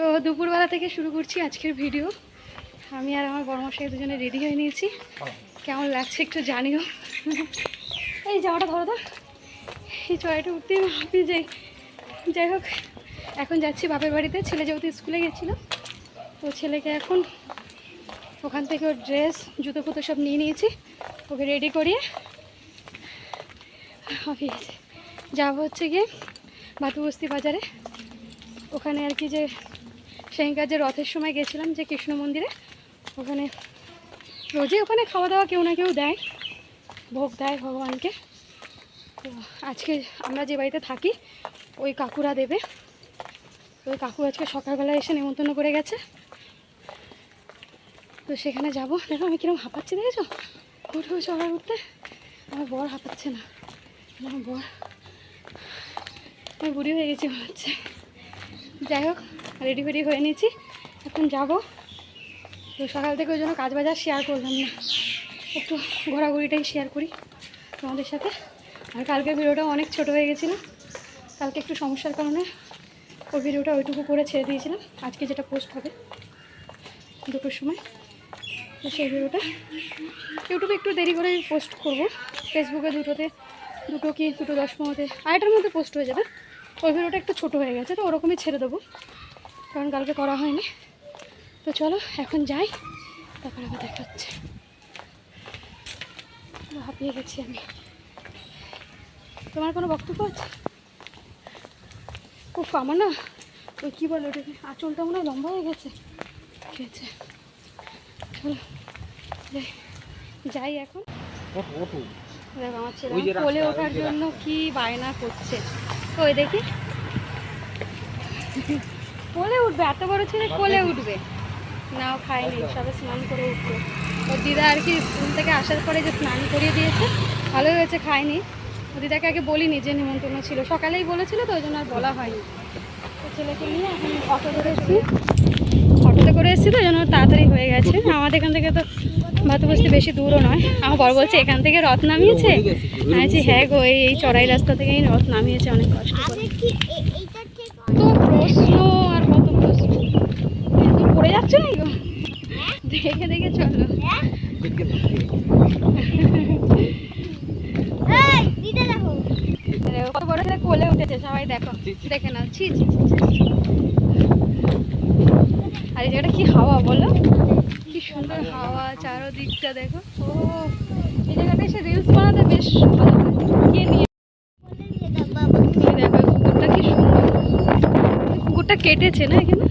তো দুপুরবেলা থেকে শুরু করছি আজকের ভিডিও। আমি আর আমার বড়মশাই দুজনে রেডি হয়ে নিয়েছি। কেমন লাগছে একটু জানিও। এই জামাটা ধরো তো। এই চড়াইটা উঠতে ভাবি যাই যাই হোক, এখন যাচ্ছি বাপের বাড়িতে। ছেলে যেহেতু স্কুলে গেছিল, তো ছেলেকে এখন ওখান থেকে ওর ড্রেস জুতো ফুতো সব নিয়ে নিয়েছি। ওকে রেডি করিয়ে অফিস যাব হচ্ছে গিয়ে বাতুবস্তি বাজারে। ওখানে আর কি যে সেখানকার যে রথের সময় গেছিলাম যে কৃষ্ণ মন্দিরে। ওখানে রোজই ওখানে খাওয়া দাওয়া কেউ না কেউ দেয়, ভোগ দেয় ভগবানকে। তো আজকে আমরা যে বাড়িতে থাকি, ওই কাকুরা দেবে। ওই কাকু আজকে সকালবেলা এসে নেমন্তন্ন করে গেছে। তো সেখানে যাব। দেখো আমি কীরকম হাঁপাচ্ছি, দেখেছ? উঠবো সবাই উঠতে। আমার বর হাঁপাচ্ছে না। আমার বর, আমি বুড়ি হয়ে গেছি হচ্ছে। যাই হোক রেডি ফেডি হয়ে নিয়েছি। এখন যাব। তো সকাল থেকে ওই জন্য কাজ বাজার শেয়ার করলাম না। একটু ঘোরাঘুরিটাই শেয়ার করি তোমাদের সাথে। আর কালকের ভিডিওটা অনেক ছোট হয়ে গেছিল। কালকে একটু সমস্যার কারণে ওই ভিডিওটা ওইটুকু করে ছেড়ে দিয়েছিলাম। আজকে যেটা পোস্ট হবে দুটোর সময়। তো সেই ভিডিওটা ইউটিউবে একটু দেরি করে পোস্ট করব। ফেসবুকে দুটোতে, দুটো কি, দুটো দশ পনেরোতে আড়াইটার মধ্যে পোস্ট হয়ে যাবে। ওই ভিডিওটা একটু ছোটো হয়ে গেছে, তো ওরকমই ছেড়ে দেবো। কারণ কালকে করা হয়নি। তো চলো এখন যাই। তারপর আবার দেখা হচ্ছে। হাঁপিয়ে গেছি আমি। তোমার কোনো বক্তব্য আছে? উফ আমার না ওই কী বলে ওটাকে আঁচলটা মনে হয় লম্বা হয়ে গেছে। ঠিক আছে। চলো যাই। এখন। দেখ আমার ছেলে কোলে ওঠার জন্য কি বায়না করছে। ওই দেখি। কোলে উঠবে এত বড় ছেলে কোলে উঠবে। না ও খায়নি সবে স্নান করে উঠবে। ওর দিদা আর কি স্কুল থেকে আসার পরে যে স্নান করিয়ে দিয়েছে ভালো হয়েছে খায়নি ও দিদাকে আগে বলিনি যে নিমন্ত্রণ ছিল সকালেই বলেছিল তো ওই জন্য আর বলা হয়নি। তো ছেলেকে নিয়ে এখন অটো ধরে এসেছি। অটোতে করে এসেছি তো ওই জন্য তাড়াতাড়ি হয়ে গেছে। আমাদের এখান থেকে তো ভাতবস্তি বেশি দূরও নয়। আমার বড় বলছে এখান থেকে রথ নামিয়েছে? বলছি হ্যাঁ গো এই চড়াই রাস্তা থেকেই রথ নামিয়েছে অনেক কষ্ট করে? তো প্রশ্ন পড়ে যাচ্ছে না গো দেখে দেখে চলো। দেখো, কত বড় ছেলে কোলে উঠেছে সবাই দেখো। দেখে নাও। ছি, ছি। আর এই জায়গাটা কি হাওয়া বলো? কি সুন্দর হাওয়া চারোদিকটা দেখো। ও এই জায়গাটা এসে রিলস বানাতে বেশ কে নিয়ে দেখো কুকুরটা কি সুন্দর। কুকুরটা কেটেছে না এখানে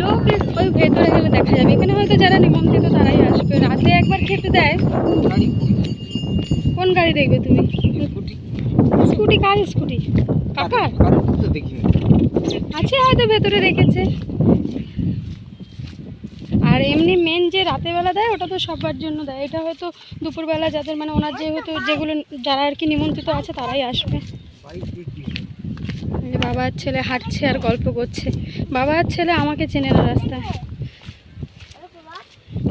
লোক এস- ওই ভেতরে গেলে দেখা যাবে। এখানে হয়তো যারা নিমন্ত্রিত তারাই আসবে। রাতে একবার খেতে দেয়। কোন গাড়ি দেখবে তুমি? স্কুটি। কার স্কুটি? কাকার? আছে হয়তো ভেতরে রেখেছে। আর এমনি মেন যে রাতের বেলা দেয় ওটা তো সবার জন্য দেয়। এটা হয়তো দুপুরবেলা যাদের মানে ওনার যেহেতু যেগুলো যারা আর কি নিমন্ত্রিত আছে তারাই আসবে। এই যে বাবা আর ছেলে হাঁটছে আর গল্প করছে। বাবার ছেলে আমাকে চেনে না রাস্তায়।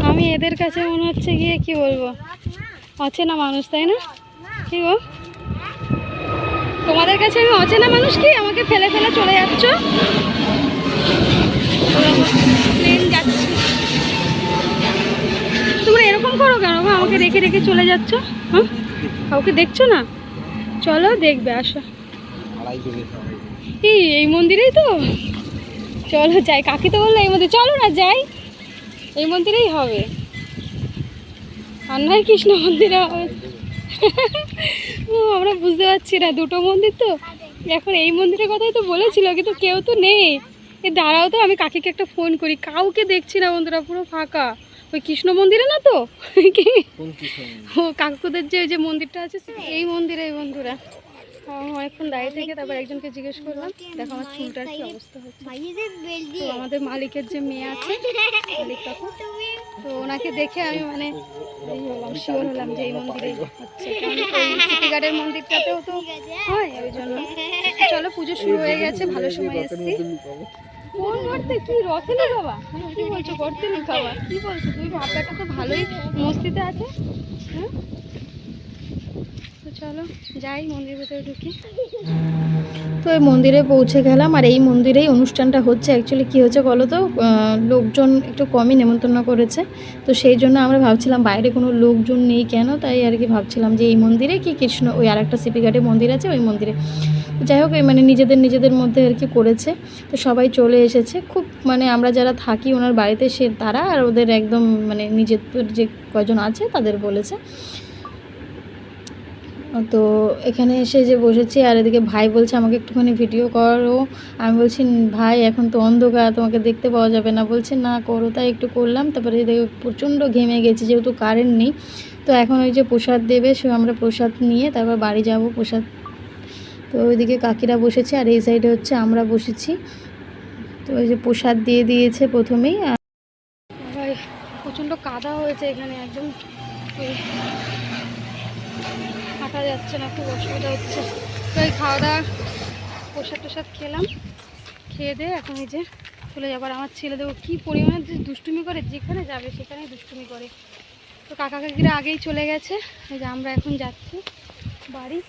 আমি এদের কাছে মনে হচ্ছে গিয়ে কি বলব? অচেনা মানুষ তাই না? কি গো? তোমাদের কাছে আমি অচেনা মানুষ কি? আমাকে ফেলে ফেলে চলে যাচ্ছ? প্লেন যাচ্ছে। তোমরা এরকম করো কেন গো? আমাকে রেখে রেখে চলে যাচ্ছ? হ্যাঁ? কাউকে দেখছ না? চলো দেখবে আসো। এই এই মন্দিরেই তো? চলো যাই কাকি তো বলল এই মন্দির। চলো না যাই। এই মন্দিরেই হবে। আর নয় কৃষ্ণ মন্দিরে হবে। ও আমরা বুঝতে পারছি না দুটো মন্দির তো? এখন এই মন্দিরের কথাই তো বলেছিল কিন্তু কেউ তো নেই। এ দাঁড়াও তো আমি কাকিকে একটা ফোন করি। কাউকে দেখছি না বন্ধুরা পুরো ফাঁকা। ওই কৃষ্ণ মন্দিরে না তো? কি ও কাকুদের যে ওই যে মন্দিরটা আছে এই মন্দিরে এই বন্ধুরা। অনেকক্ষণ দাঁড়িয়ে থেকে তারপর একজনকে জিজ্ঞেস করলাম, দেখো আমার চুলটার কি অবস্থা হচ্ছে। আমাদের মালিকের যে মেয়ে আছে, মালিক কাকু, তো ওনাকে দেখে আমি মানে শিওর হলাম যে এই মন্দিরেই হচ্ছে। কারণ সিটি গার্ডের মন্দিরটাতেও তো হয় ওই জন্য। চলো, পুজো শুরু হয়ে গেছে, ভালো সময় এসেছি। কোন গর্তে? কি রথে না বাবা কি বলছো গর্তে নি খাবা কি বলছো তুই ভাবলাটা তো ভালোই মস্তিতে আছে। হ্যাঁ? চলো, যাই মন্দির ভেতরে ঢুকি। তো এই মন্দিরে পৌঁছে গেলাম, আর এই মন্দিরেই অনুষ্ঠানটা হচ্ছে। অ্যাকচুয়ালি কী হচ্ছে বলো তো? লোকজন একটু কমই নেমন্তন্ন করেছে। তো সেই জন্য আমরা ভাবছিলাম, বাইরে কোনো লোকজন নেই কেন? তাই আর কি ভাবছিলাম যে এই মন্দিরে কি কৃষ্ণ, ওই আর একটা সিপিঘাটে মন্দির আছে, ওই মন্দিরে। যাই হোক মানে নিজেদের নিজেদের মধ্যে আর কি করেছে। তো সবাই চলে এসেছে। খুব মানে আমরা যারা থাকি, ওনার বাড়িতে সে তারা, আর ওদের একদম মানে নিজেদের যে কজন আছে, তাদের বলেছে। তো এখানে এসে যে বসেছি, আর এদিকে ভাই বলছে, আমাকে একটুখানি ভিডিও করো। আমি বলছি, ভাই, এখন তো অন্ধকার, তোমাকে দেখতে পাওয়া যাবে না। বলছে, না, করো। তাই একটু করলাম, তারপরে এদিকে প্রচণ্ড ঘেমে গেছি, যেহেতু কারেন্ট নেই। তো এখন ওই যে প্রসাদ দেবে, সে আমরা প্রসাদ নিয়ে তারপর বাড়ি যাব প্রসাদ। তো ওইদিকে কাকিরা বসেছে, আর এই সাইডে হচ্ছে আমরা বসেছি। তো ওই যে প্রসাদ দিয়ে দিয়েছে প্রথমেই, আর প্রচণ্ড কাদা হয়েছে এখানে, একদম। হাঁটা যাচ্ছে না খুব অসুবিধা হচ্ছে। তো এই খাওয়া দাওয়া প্রসাদ টোসাদ খেলাম। খেয়ে দিয়ে এখন এই যে চলে যাবার আমার ছেলেদের কী পরিমাণে দুষ্টুমি করে যেখানে যাবে সেখানেই দুষ্টুমি করে। তো কাকা কাকিরা আগেই চলে গেছে। এই যে আমরা এখন যাচ্ছি। বাড়ি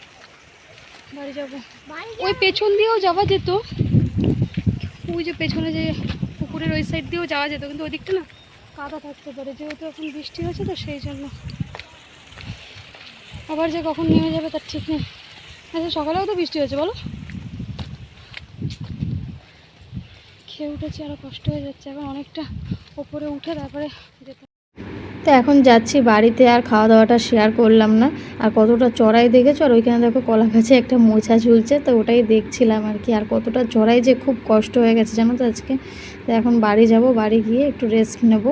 বাড়ি যাব। ওই পেছন দিয়েও যাওয়া যেত। ওই যে পেছনে যে পুকুরের ওই সাইড দিয়েও যাওয়া যেত। কিন্তু ওই দিকটা না কাদা থাকতে পারে। যেহেতু এখন বৃষ্টি হয়েছে তো সেই জন্য। আবার যে কখন নেমে যাবে তার ঠিক নেই। আচ্ছা সকালেও তো বৃষ্টি হয়েছে, বলো। খেয়ে উঠেছি আরও কষ্ট হয়ে যাচ্ছে, এখন অনেকটা ওপরে উঠে তারপরে যেতে। তো এখন যাচ্ছি বাড়িতে, আর খাওয়া দাওয়াটা শেয়ার করলাম না। আর কতটা চড়াই দেখেছ? আর ওইখানে দেখো কলা গাছে একটা মোছা ঝুলছে, তো ওটাই দেখছিলাম আর কি। আর কতটা চড়াই যে খুব কষ্ট হয়ে গেছে, জানো তো আজকে? তো এখন বাড়ি যাব, বাড়ি গিয়ে একটু রেস্ট নেব।